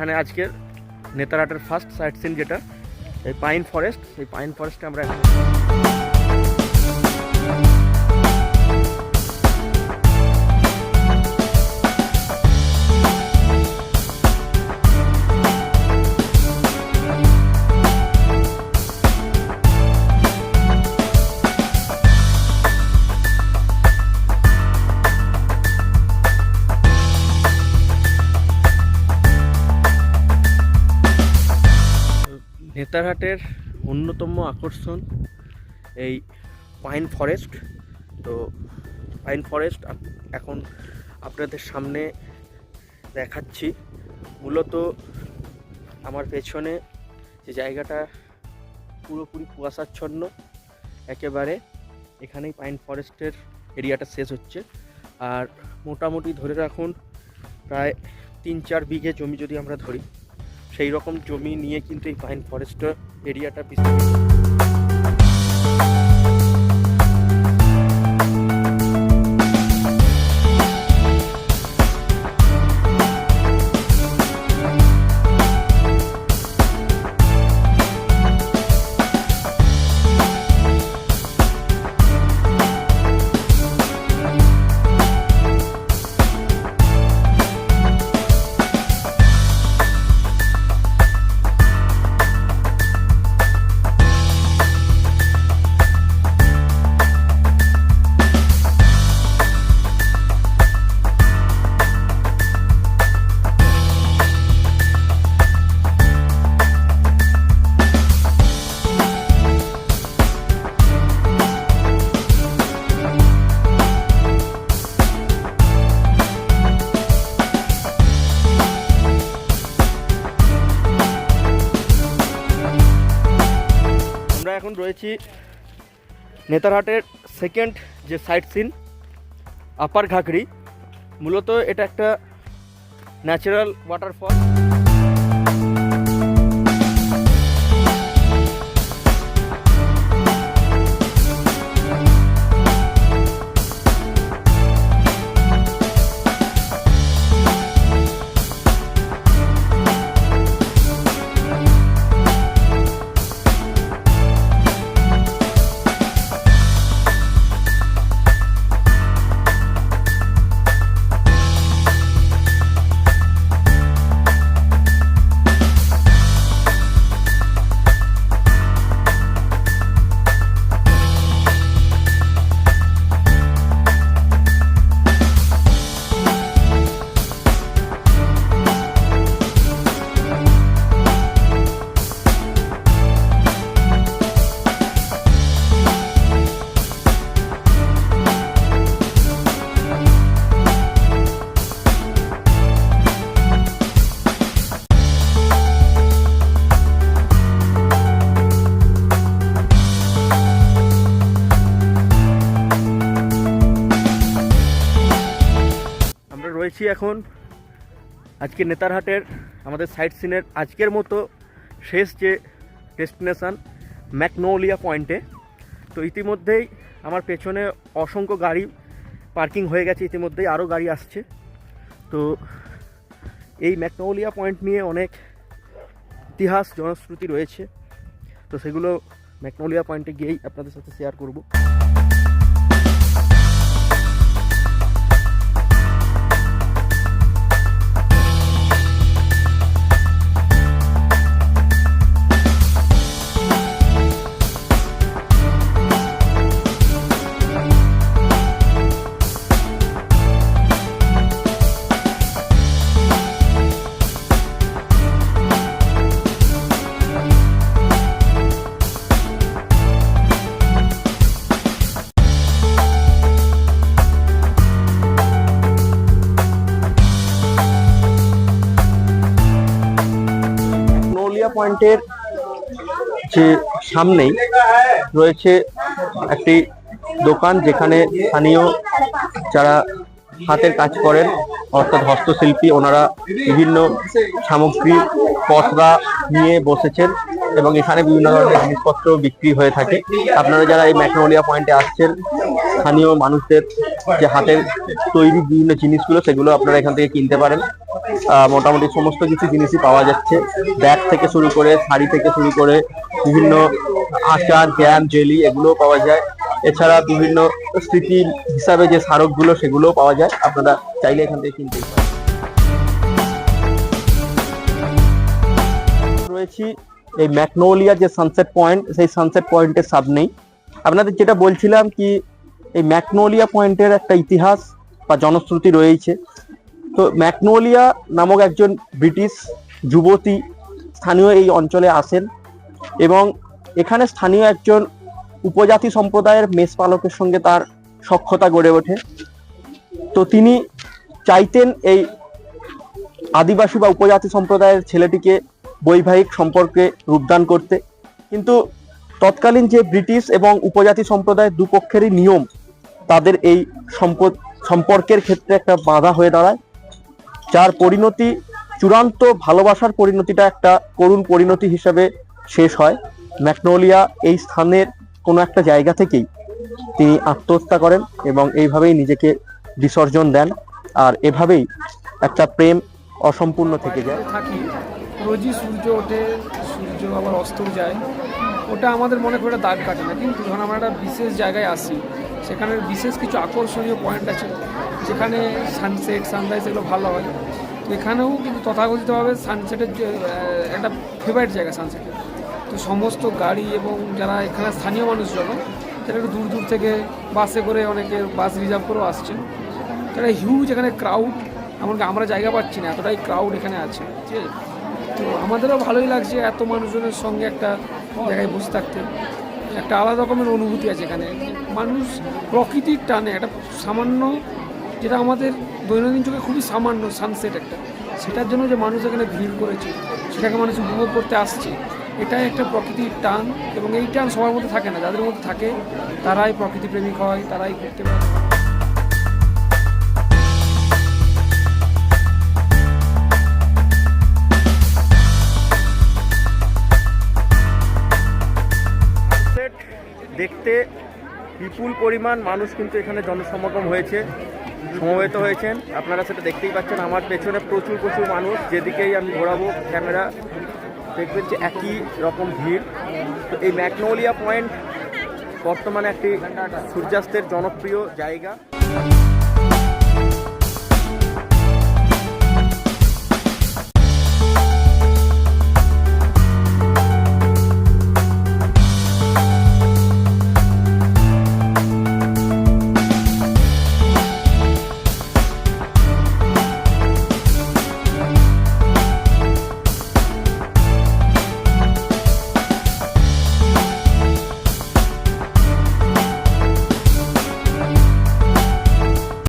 এখানে আজকের নেতারহাটের first sight scene যেটা এই পাইন ফরেস্ট এই পাইন ফরেস্টে আমরা নেতারহাটের অন্যতম আকর্ষণ এই পাইন ফরেস্ট। তো পাইন ফরেস্ট এখন আপনাদের সামনে দেখাচ্ছি। মূলত আমার পেছনে যে জায়গাটা পুরোপুরি কুয়াশাচ্ছন্ন, একেবারে এখানেই পাইন ফরেস্টের এরিয়াটা শেষ হচ্ছে। আর মোটামুটি ধরে রাখুন, প্রায় তিন চার বিঘে জমি যদি আমরা ধরি সেই রকম জমি নিয়ে কিন্তু এই পাইন ফরেস্ট এরিয়াটা বিস্তৃত। রয়েছি। নেতারহাটের সেকেন্ড যে সাইট সিন আপার ঘাগরি মূলত এটা একটা ন্যাচারাল ওয়াটারফল রয়েছি এখন আজকে নেতারহাটের আমাদের সাইট সিনের আজকের মতো শেষ যে ডেস্টিনেশান ম্যাকনোলিয়া পয়েন্টে তো ইতিমধ্যেই আমার পেছনে অসংখ্য গাড়ি পার্কিং হয়ে গেছে, ইতিমধ্যেই আরও গাড়ি আসছে। তো এই ম্যাকনোলিয়া পয়েন্ট নিয়ে অনেক ইতিহাস, জনশ্রুতি রয়েছে। তো সেগুলো ম্যাকনোলিয়া পয়েন্টে গিয়েই আপনাদের সাথে শেয়ার করব। পয়েন্টের যে সামনেই রয়েছে একটি দোকান যেখানে স্থানীয় যারা হাতের কাজ করেন, অর্থাৎ হস্তশিল্পী, ওনারা বিভিন্ন সামগ্রী পসরা নিয়ে বসেছেন। এবং এখানে বিভিন্ন ধরনের জিনিসপত্র বিক্রি হয়ে থাকে। আপনারা যারা এই ম্যাকনোলিয়া পয়েন্টে আসছেন, স্থানীয় মানুষদের যে হাতের তৈরি বিভিন্ন জিনিসগুলো, সেগুলো আপনারা এখান থেকে কিনতে পারেন। মোটামুটি সমস্ত কিছু জিনিসই পাওয়া যাচ্ছে। ব্যাগ থেকে শুরু করে, শাড়ি থেকে শুরু করে, বিভিন্ন আচার জ্যাম জেলি এগুলোও পাওয়া যায়। এছাড়া বিভিন্ন স্মৃতি হিসাবে যে স্মারকগুলো, সেগুলোও পাওয়া যায়। আপনারা চাইলে এখান থেকে কিনতে পারেন। রয়েছি এই ম্যাকনোলিয়া যে সানসেট পয়েন্ট সেই সানসেট পয়েন্টের সামনেই আপনাদের যেটা বলছিলাম কি, এই ম্যাকনোলিয়া পয়েন্টের একটা ইতিহাস বা জনশ্রুতি রয়েছে তো ম্যাকনোলিয়া নামক একজন ব্রিটিশ যুবতী স্থানীয় এই অঞ্চলে আসেন এবং এখানে স্থানীয় একজন উপজাতি সম্প্রদায়ের মেষ পালকের সঙ্গে তার সখ্যতা গড়ে ওঠে। তো তিনি চাইতেন এই আদিবাসী বা উপজাতি সম্প্রদায়ের ছেলেটিকে বৈবাহিক সম্পর্কে রূপদান করতে। কিন্তু তৎকালীন যে ব্রিটিশ এবং উপজাতি সম্প্রদায়ের দুপক্ষেরই নিয়ম, তাদের এই সম্পর্কের ক্ষেত্রে একটা বাধা হয়ে দাঁড়ায়। যার পরিণতি, চূড়ান্ত ভালোবাসার পরিণতিটা একটা করুণ পরিণতি হিসেবে শেষ হয়। ম্যাকনোলিয়া এই স্থানের কোনো একটা জায়গা থেকেই তিনি আত্মহত্যা করেন এবং এইভাবেই নিজেকে বিসর্জন দেন। আর এভাবেই একটা প্রেম অসম্পূর্ণ থেকে যায়। রোজই সূর্য ওঠে, সূর্য আবার অস্তও যায়। ওটা আমাদের মনে করে দাগ কাটে না। কিন্তু যখন আমরা একটা বিশেষ জায়গায় আসি, সেখানে বিশেষ কিছু আকর্ষণীয় পয়েন্ট আছে, যেখানে সানসেট সানরাইজ এগুলো ভালো হয়। তো এখানেও কিন্তু তথাকথিতভাবে সানসেটের একটা ফেভারিট জায়গা সানসেটের তো সমস্ত গাড়ি এবং যারা এখানে স্থানীয় মানুষজন, তারা একটু দূর দূর থেকে বাসে করে অনেকে বাস রিজার্ভ করেও আসছেন। তারা হিউজ এখানে ক্রাউড এমনকি আমরা জায়গা পাচ্ছি না, এতটাই ক্রাউড এখানে আছে। ঠিক আছে? তো আমাদেরও ভালোই লাগছে এত মানুষজনের সঙ্গে একটা জায়গায় বসে থাকতে। একটা আলাদা রকমের অনুভূতি আছে এখানে। মানুষ প্রকৃতির টানে, একটা সামান্য যেটা আমাদের দৈনন্দিন যুগে খুবই সামান্য সানসেট একটা। সেটার জন্য যে মানুষ এখানে ভিড় করেছে, সেটাকে মানুষ উপভোগ করতে আসছে, এটাই একটা প্রকৃতির টান এবং এই টান সবার মধ্যে থাকে না, যাদের মধ্যে থাকে তারাই প্রকৃতি প্রেমিক হয়, তারাই ঘুরতে পারে। দেখতে বিপুল পরিমাণ মানুষ কিন্তু এখানে জনসমাগম হয়েছে, সমবেত হয়েছেন। আপনারা সেটা দেখতেই পাচ্ছেন, আমার পেছনে প্রচুর প্রচুর মানুষ। যেদিকেই আমি ঘোরাবো, ক্যামেরা দেখবেন যে একই রকম ভিড়। তো এই ম্যাকনোলিয়া পয়েন্ট বর্তমানে একটি সূর্যাস্তের জনপ্রিয় জায়গা।